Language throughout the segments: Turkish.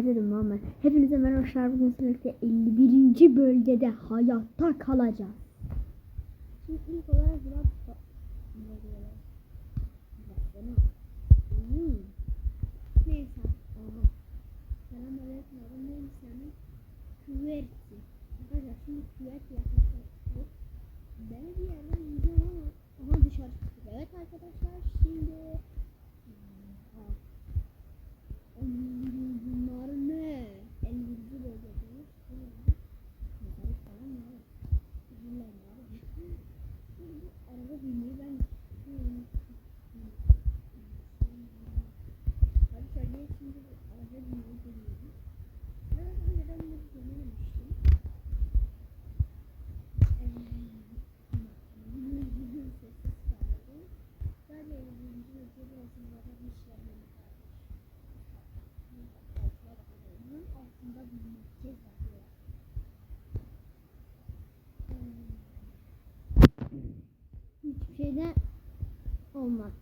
Ne dedim? Hepinize merhaba arkadaşlar. Bugün sizlerle 51. bölgede hayatta kalacağız. Şimdi ilk olarak biraz. Neyse. Adım neymiş senin? Küverti. Arkadaşlar şimdi küvert yaklaşık. Ben bir yerden yiyeceğim ama aha dışarı çıktık. Evet arkadaşlar şimdi Hmm, Bunlar ne? 50. bölgedeyiz. Mezarı falan mı var? Bunlar var. Şimdi araba binmeyi ben Hadi söyle şimdi araba binmeyi deniyorum. Ben önceden bunu denememiştim. Sessiz kaldı. Böyle 50. bölgede olsun araba işlemleri altında bir merkez yapıyor. Hiçbir şeyde olmaz.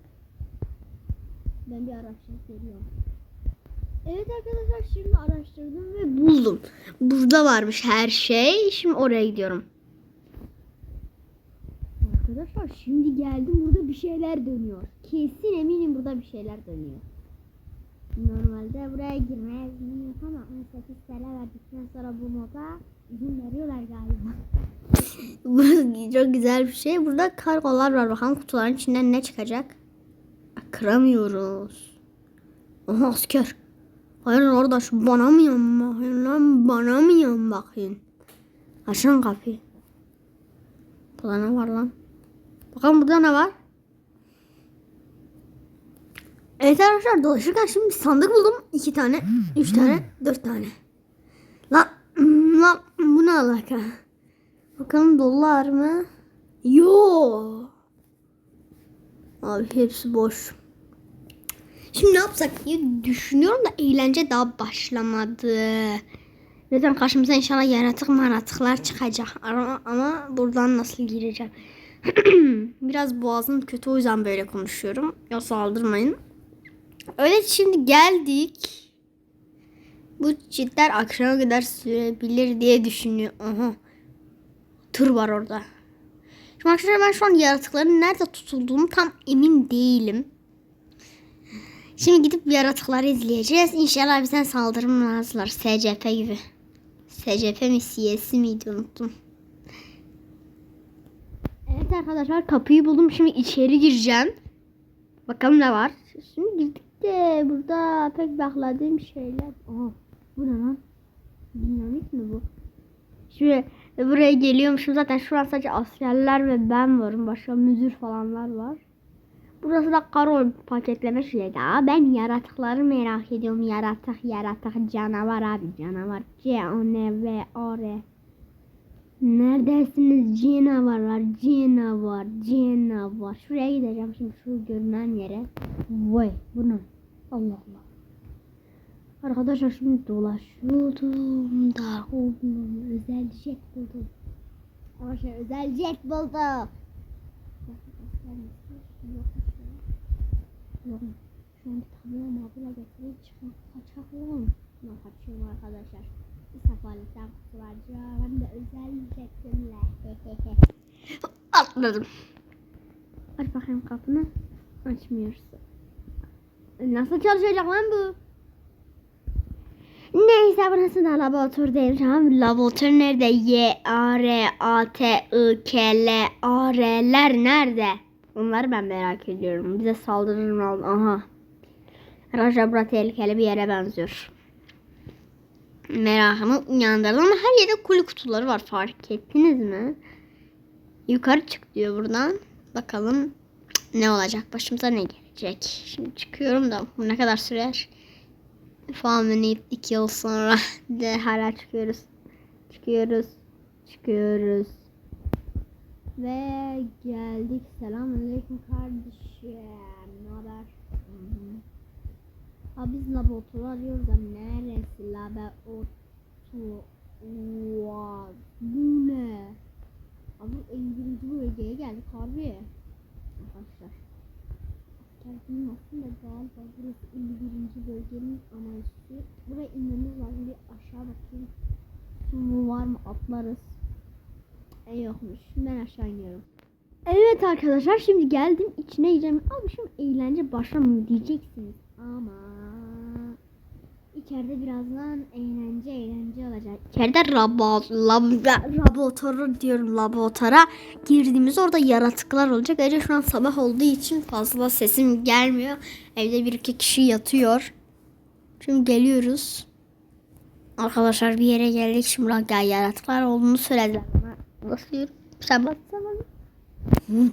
Ben bir araştırıp geliyorum. Evet arkadaşlar şimdi araştırdım ve buldum. Burada varmış her şey. Şimdi oraya gidiyorum. Arkadaşlar şimdi geldim burada bir şeyler dönüyor. Kesin eminim burada bir şeyler dönüyor. Normalde buraya girmeye izin yok ama 18 TL verdikten sonra bu moda izin veriyorlar galiba. Bu çok güzel bir şey. Burada kargolar var. Bakalım kutuların içinden ne çıkacak. Kıramıyoruz. Aha asker. Hayır şu bana mı yan bakayım lan? Bana mı yan bakayım? Açın kapıyı. Burada ne var lan? Bakalım burada ne var? Evet arkadaşlar dolaşırken şimdi sandık buldum. iki tane, üç tane, dört tane. Lan, lan bu ne alaka? Bakalım dolular mı? Yo. Abi hepsi boş. Şimdi ne yapsak diye düşünüyorum da eğlence daha başlamadı. Zaten karşımıza inşallah yaratık maratıklar çıkacak. Ama, ama buradan nasıl gireceğim? Biraz boğazım kötü o yüzden böyle konuşuyorum. Ya saldırmayın. Öyle şimdi geldik. Bu cidden akşama kadar sürebilir diye düşünüyor. Aha. Tır var orada. Şimdi arkadaşlar ben şu an yaratıkların nerede tutulduğunu tam emin değilim. Şimdi gidip yaratıkları izleyeceğiz. İnşallah bizden saldırmazlar. SCP gibi. SCP mi CS miydi unuttum. Evet arkadaşlar kapıyı buldum. Şimdi içeri gireceğim. Bakalım ne var. Şimdi girdik de burada pek bekladığım şeyler. Aha bu ne lan? Dinamik mi bu? Şimdi buraya geliyormuşum zaten şu an sadece askerler ve ben varım. Başka müdür falanlar var. Burası da karol paketleme şeyi. Ben yaratıkları merak ediyorum. Yaratık, yaratık, canavar abi. Canavar. C-O-N-V-A-R. Neredesiniz canavarlar? Canavar, canavar. Şuraya gideceğim şimdi şu görünen yere. Vay bu ne? Allah Allah. Arkadaşlar şimdi dolaşıyordum da oğlum özel jet buldum. Arkadaşlar özel jet buldum. Yok. Şu an tablo mabula getirip çıkmak kaçaklım. Ne kaçıyorum arkadaşlar. Bir seferlikten kurtulacağım. Hem de özel jetimle. Atladım. Aç bakayım kapını. Açmıyorsun. Nasıl çalışacak lan bu? Neyse burası da laboratuvar değil. Tamam laboratuvar nerede? Y, A, R, A, T, I, K, L, A, R'ler nerede? Onları ben merak ediyorum. Bize saldırır mı? Aha. Bura tehlikeli bir yere benziyor. Merakımı uyandırdım ama her yerde kuli kutuları var. Fark ettiniz mi? Yukarı çık diyor buradan. Bakalım ne olacak? Başımıza ne gelecek? Şimdi çıkıyorum da bu ne kadar sürer? Tahmini iki yıl sonra de hala çıkıyoruz. Çıkıyoruz. Çıkıyoruz. Ve geldik. Selamünaleyküm kardeşim. Ne haber? Ha biz laboratuvar arıyoruz da neresi laboratuvar? Bu ne? Abi 51. bölgeye geldik abi. Arkadaşlar. Kerpi'nin aslında galiba burası 51. bölgenin analizi. Buraya inmemiz lazım. Bir aşağı bakayım. Su var mı? Atlarız. E yokmuş. Ben aşağı iniyorum. Evet arkadaşlar şimdi geldim içine yiyeceğim. Abi şu eğlence başlamıyor diyeceksiniz. Ama içeride birazdan eğlence eğlence olacak. İçeride labo, lab, laboratuvar diyorum laboratuvara girdiğimiz orada yaratıklar olacak. Ayrıca şu an sabah olduğu için fazla sesim gelmiyor. Evde bir iki kişi yatıyor. Şimdi geliyoruz. Arkadaşlar bir yere geldik. Şimdi burada yaratıklar olduğunu söylediler bana. Basıyorum. Sen bassana. Hı.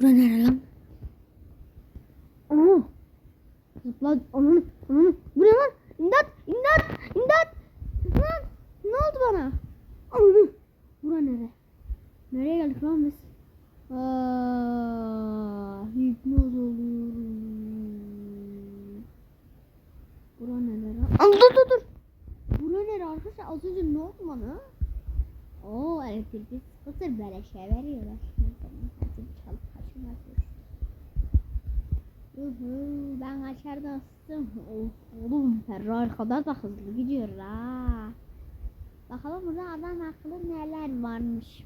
Bura nere lan? Aha. Zıpla. Onun, onun. Bu ne lan? İmdat! İmdat! İmdat! Lan! Ne oldu bana? Ananı. Bura nere? Nereye geldik lan biz? Aa, hipnoz oluyorum. Bura nere lan? Aa, dur dur dur. Bura nere arkadaşlar? Az önce ne oldu bana? Oo elektrikli scooter böyle şey veriyorlar. Hadi çalıp kaçırmaz. Uhu, ben kaçar dostum. Of, oğlum Ferrari kadar da hızlı gidiyor ha. Bakalım burada adam akıllı neler varmış.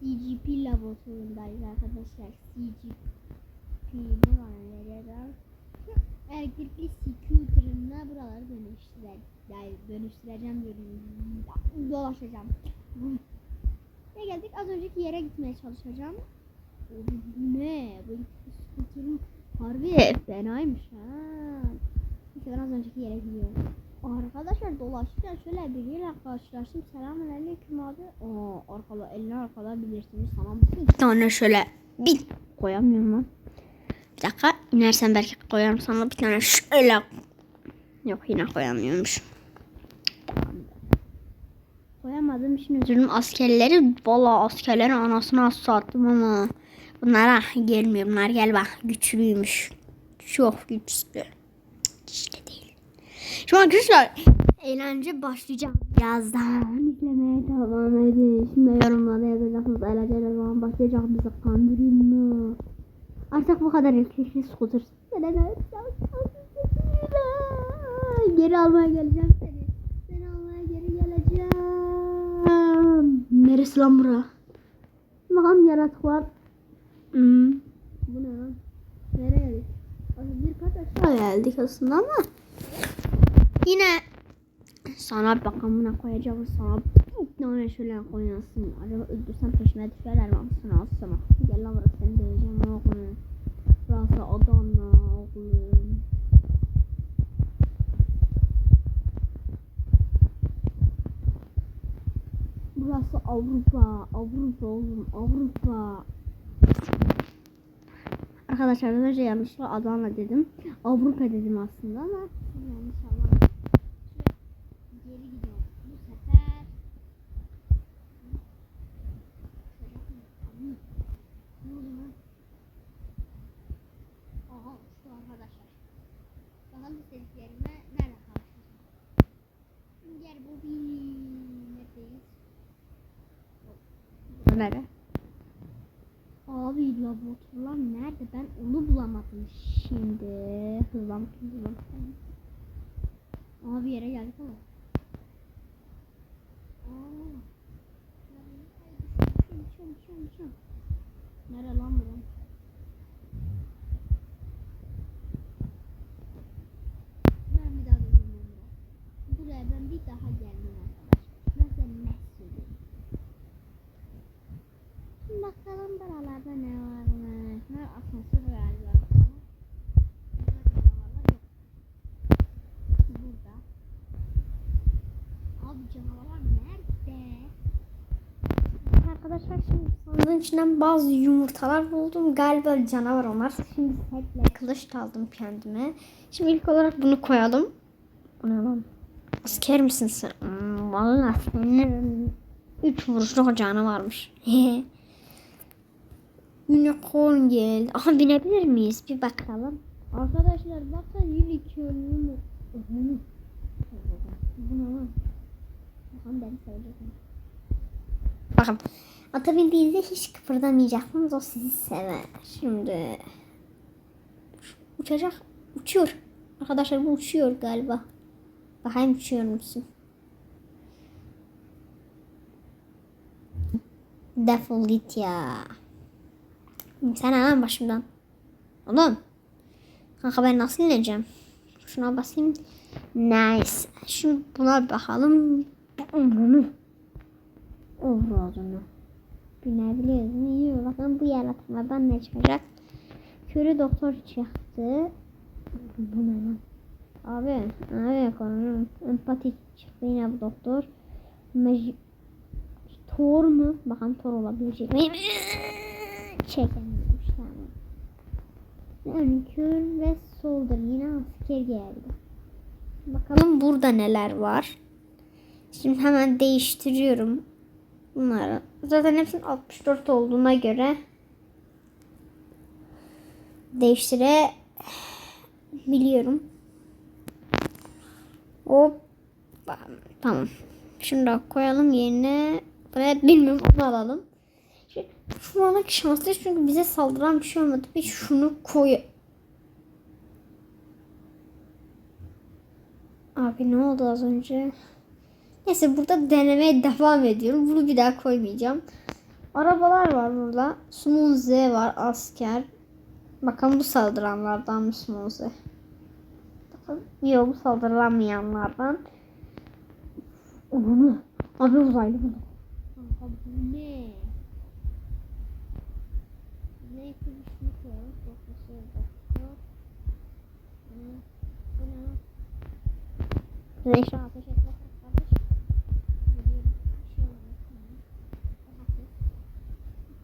CGP laboratuvarındayız arkadaşlar. CGP bu var neler Elektrikli scooter'ımla buraları dönüştüre, yani dönüştüreceğim diyorum. Dolaşacağım. Ne geldik? Az önceki yere gitmeye çalışacağım. Ne? Bu harbi fenaymış ha. Neyse ben az önceki yere gidiyorum. Arkadaşlar dolaşırken şöyle biriyle karşılaştım. Selamünaleyküm abi. Aa arkada elini arkada bilirsiniz. Tamam. Bir tane şöyle bir Koyamıyorum lan. Bir dakika inersen belki koyarım sana bir tane şöyle. Yok yine koyamıyormuş. Koyamadım şimdi. Üzülüm askerleri valla askerlerin anasını sattım ama bunlara gelmiyor. Bunlar gel bak güçlüymüş. Çok güçlü. İşte değil. An arkadaşlar eğlence başlayacak. Birazdan izlemeye devam edin. Şimdi yorumlarda yazacaksınız. Eğlence ne zaman başlayacak bizi kandırayım mı? Artık bu kadar elektrikli scooter. Geri almaya geleceğim seni. Seni almaya geri geleceğim. Neresi lan bura? Bakalım yaratık var. Hmm. Bu ne lan? Nereye geldik? Bir kat aşağı. Geldik aslında ama yine sana bakamına koyacağım sana bir tane şöyle koyasın. Acaba öldürsem peşime düşerler mi? Sana al sana. Gel lan burası seni döveceğim oğlum. Burası Adana oğlum. Burası Avrupa. Avrupa oğlum. Avrupa. Arkadaşlar az önce yanlışlıkla Adana dedim. Avrupa dedim aslında ama yanlış anlamadım. Geri gidiyorum. Bu sefer? Aha uçtu arkadaşlar. Bakalım istediklerime nerede karşılaşacağım. Yer bu bir neredeyiz? Nere? Abi laboratuvarlar nerede? Ben onu bulamadım şimdi. Hızlan hızlan. Abi yere geldik ama. Nere lan bu? Ben bir daha dönüyorum buraya. Buraya ben bir daha gelmem arkadaşlar. Ben size ne? Bakalım buralarda ne varmış. Ne asansör galiba. Burada. Abi canavarlar nerede? Arkadaşlar şimdi sandığın içinden bazı yumurtalar buldum. Galiba canavar onlar. Şimdi setle kılıç aldım kendime. Şimdi ilk olarak bunu koyalım. Bu ne lan? Asker misin sen? Hmm, Vallahi senin üç vuruşluk canı varmış. Unicorn geldi. Aha binebilir miyiz? Bir bakalım. Arkadaşlar bakın unicorn'u mu? Öhünü. Bu ne lan? Beni sevecek mi? Bakın. Ata bindiğinizde hiç kıpırdamayacaksınız. O sizi sever. Şimdi uçacak. Uçuyor. Arkadaşlar bu uçuyor galiba. Bakayım uçuyor musun? Defol git ya. Sen hemen başımdan. Oğlum. Kanka ben nasıl ineceğim? Şuna basayım. Nice. Şimdi buna bakalım. Onu. Overall'unu. Binebiliyoruz? Yiyor. Bakın bu yaratmadan ne çıkacak? Körü doktor çıktı. Bu ne lan? Abi, abi konuşuyorum. Empati çıktı yine bu doktor. Maj Thor mu? Bakalım Thor olabilecek miyim? Tamam. Önkür ve soldur. Yine asker geldi. Bakalım burada neler var. Şimdi hemen değiştiriyorum bunları. Zaten hepsinin 64 olduğuna göre değiştire biliyorum. Hop. Tamam. Da koyalım yerine. Buraya bilmiyorum onu alalım. Şu, anlık şanslıyız çünkü bize saldıran bir şey olmadı. Bir şunu koy. Abi ne oldu az önce? Neyse burada denemeye devam ediyorum. Bunu bir daha koymayacağım. Arabalar var burada. Sumun Z var asker. Bakalım bu saldıranlardan mı Sumun Z? Bakalım. Yok bu saldırılamayanlardan. Abi uzaylı bu. Kanka bu ne? Neyse bir şunu koyalım. Profesör doktor. Hı, Bu ne lan? Neyse. Ateş etme kardeş. Biliyorum. Bir şey olmaz. Tamam. Hafif.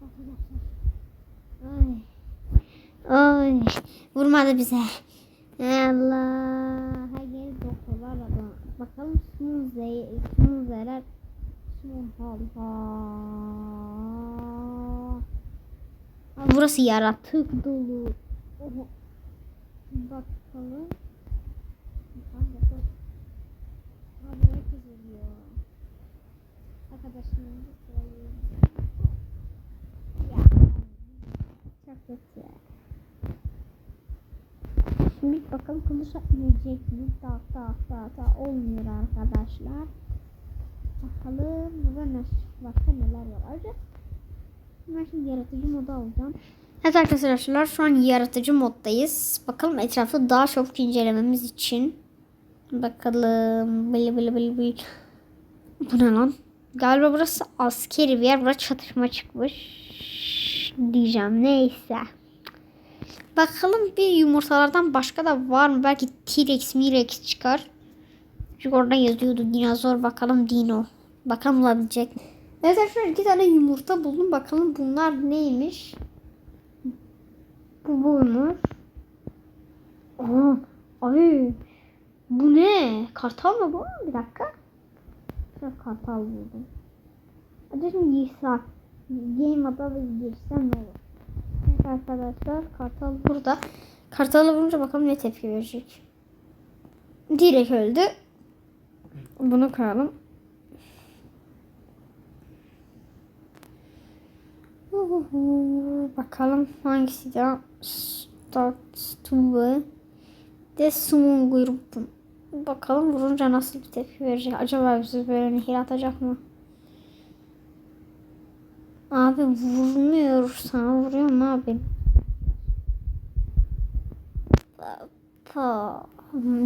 Arkadaşlar. Ay. Ay. Vurmadı bize. Allah. Yeri doktorlarla. Bakalım Z'ye, Sumun Z'ler Sumun Halha. Burası yaratık. dolu. Oho. Bakalım. Çok kötü. Şimdi bakalım konuşa inecek mi? Tak tak tak tak olmuyor arkadaşlar. Bakalım burada ne başka neler var. Ayrıca ben şimdi yaratıcı moda alacağım. Evet arkadaşlar şu an yaratıcı moddayız. Bakalım etrafı daha çok incelememiz için. Bakalım. Bili bili bili bili. Bu ne lan? Galiba burası askeri bir yer. Burada çatışma çıkmış. Diyeceğim. Neyse. Bakalım bir yumurtalardan başka da var mı? Belki T-Rex, Mirex çıkar. Çünkü orada yazıyordu dinozor. Bakalım dino. Bakalım bulabilecek mi? Evet arkadaşlar iki tane yumurta buldum. Bakalım bunlar neymiş? Bu buymuş. Aa, abi bu ne? Kartal mı bu? Bir dakika. Şöyle kartal buldum. Hadi şimdi. Game ada ve girsem ne olur? Evet arkadaşlar kartal burada. Kartalı vurunca bakalım ne tepki verecek. Direkt öldü. Bunu. Uhuhu. Bakalım hangisi de start to de sumun grubu. Bakalım vurunca nasıl bir tepki verecek. Acaba bizi böyle nehir atacak mı? Abi vurmuyor sana vuruyor mu abi?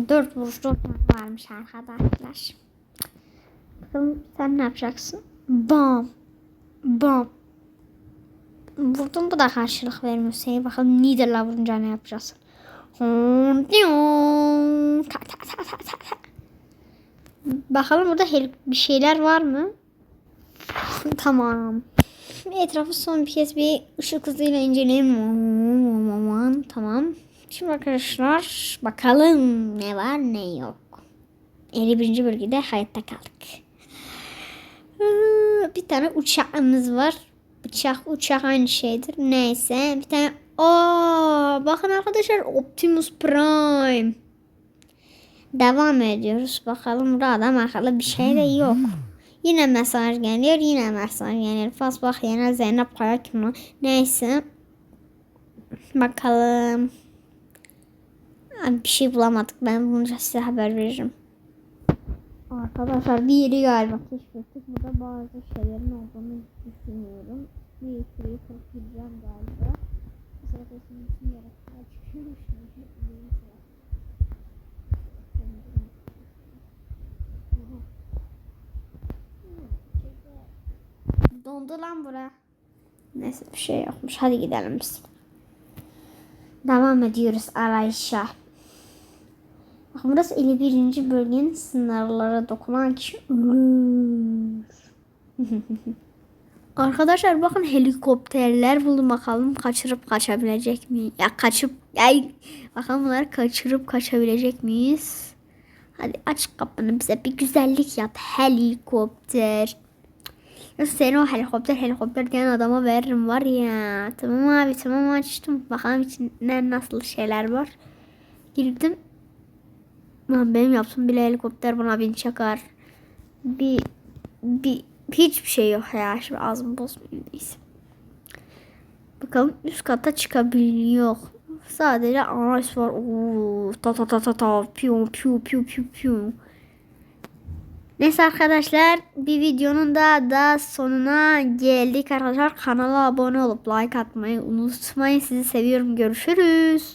Dört vuruş varmış arkadaşlar. Bakalım sen ne yapacaksın? Bam. Bam. Vurdum bu da karşılık vermiyor. Seni bakalım Nider'la vurunca ne yapacağız? Ta, ta, ta, ta, ta, ta. Bakalım burada bir şeyler var mı? Tamam. Etrafı son bir kez bir ışık hızıyla inceleyelim. Tamam. Şimdi arkadaşlar bakalım ne var ne yok. 51. bölgede hayatta kaldık. Bir tane uçağımız var. Bıçak uçak aynı şeydir. Neyse bir tane Aa, bakın arkadaşlar Optimus Prime. Devam ediyoruz. Bakalım burada adam akıllı bir şey de yok. Yine mesaj geliyor. Yine mesaj geliyor. Fas bak yine Zeynep Kaya kim o? Neyse. Bakalım. Bir şey bulamadık. Ben bulunca size haber veririm. Arkadaşlar bir yeri galiba keşfettik. Burada bazı şeylerin olduğunu düşünüyorum. Bir kırıp gideceğim galiba. Şimdi bütün yaratıklar çıkıyormuş. Dondu lan bura. Neyse bir şey yokmuş. Hadi gidelim biz. Devam ediyoruz arayışa. Bakın burası 51. bölgenin sınırlara dokunan kişi ölür. Arkadaşlar bakın helikopterler buldum bakalım kaçırıp kaçabilecek mi? Ya kaçıp ay bakalım bunları kaçırıp kaçabilecek miyiz? Hadi aç kapını bize bir güzellik yap helikopter. Ya seni o helikopter helikopter diyen adama veririm var ya. Tamam abi tamam açtım. Bakalım içinde nasıl şeyler var. Girdim. Lan benim yaptığım bile helikopter bana bin çakar. Bir, bir hiçbir şey yok ya. Şimdi ağzımı bozmayayım. Bakalım üst kata çıkabiliyor. Sadece ağaç var. Oo, ta ta ta ta ta. Piu piu piu piu piu. Neyse arkadaşlar bir videonun da da sonuna geldik arkadaşlar. Kanala abone olup like atmayı unutmayın. Sizi seviyorum. Görüşürüz.